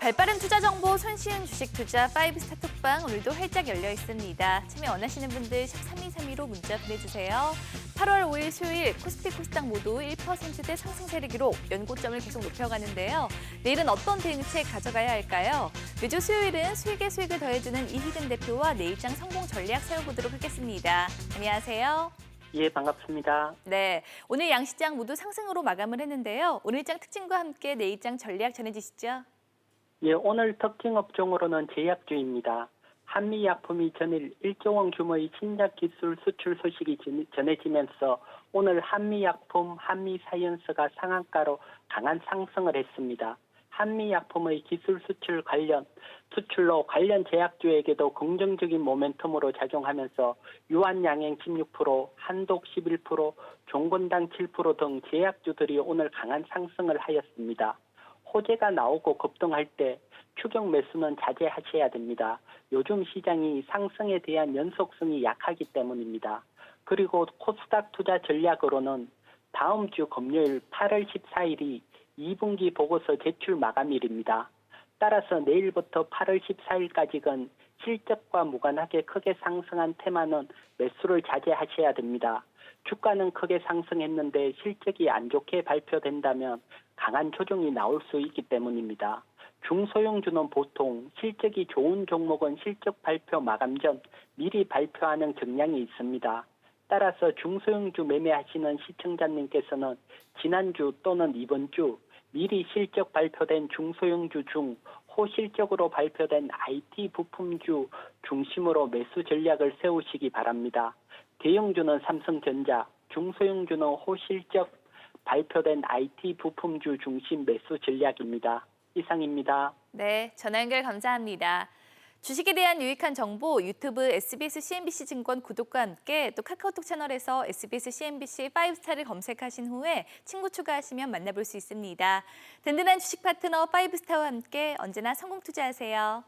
발빠른 투자 정보 손쉬운 주식 투자 5스타 톡방 오늘도 활짝 열려 있습니다. 참여 원하시는 분들 샵 3232로 문자 보내주세요. 8월 5일 수요일 코스피 코스닥 모두 1%대 상승세를 기록 연고점을 계속 높여가는데요. 내일은 어떤 대응책 가져가야 할까요? 매주 수요일은 수익에 수익을 더해주는 이희근 대표와 내일장 성공 전략 세워보도록 하겠습니다. 안녕하세요. 예, 반갑습니다. 네, 오늘 양시장 모두 상승으로 마감을 했는데요. 오늘장 특징과 함께 내일장 전략 전해주시죠. 예, 오늘 특징 업종으로는 제약주입니다. 한미 약품이 전일 1조 원 규모의 신약 기술 수출 소식이 전- 전해지면서 오늘 한미 약품, 한미 사이언스가 상한가로 강한 상승을 했습니다. 한미 약품의 기술 수출 관련 수출로 관련 제약주에게도 긍정적인 모멘텀으로 작용하면서 유한 양행 16%, 한독 11%, 종건당 7%등 제약주들이 오늘 강한 상승을 하였습니다. 호재가 나오고 급등할 때 추격 매수는 자제하셔야 됩니다. 요즘 시장이 상승에 대한 연속성이 약하기 때문입니다. 그리고 코스닥 투자 전략으로는 다음 주 금요일 8월 14일이 2분기 보고서 제출 마감일입니다. 따라서 내일부터 8월 14일까지는 실적과 무관하게 크게 상승한 테마는 매수를 자제하셔야 됩니다. 주가는 크게 상승했는데 실적이 안 좋게 발표된다면 강한 조정이 나올 수 있기 때문입니다. 중소형주는 보통 실적이 좋은 종목은 실적 발표 마감 전 미리 발표하는 경향이 있습니다. 따라서 중소형주 매매하시는 시청자님께서는 지난주 또는 이번 주 미리 실적 발표된 중소형주 중 호실적으로 발표된 IT 부품주 중심으로 매수 전략을 세우시기 바랍니다. 대형주는 삼성전자, 중소형주는 호실적 발표된 IT 부품주 중심 매수 전략입니다. 이상입니다. 네, 전화 연결 감사합니다. 주식에 대한 유익한 정보 유튜브 SBS CNBC 증권 구독과 함께 또 카카오톡 채널에서 SBS CNBC 5스타를 검색하신 후에 친구 추가하시면 만나볼 수 있습니다. 든든한 주식 파트너 5스타와 함께 언제나 성공 투자하세요.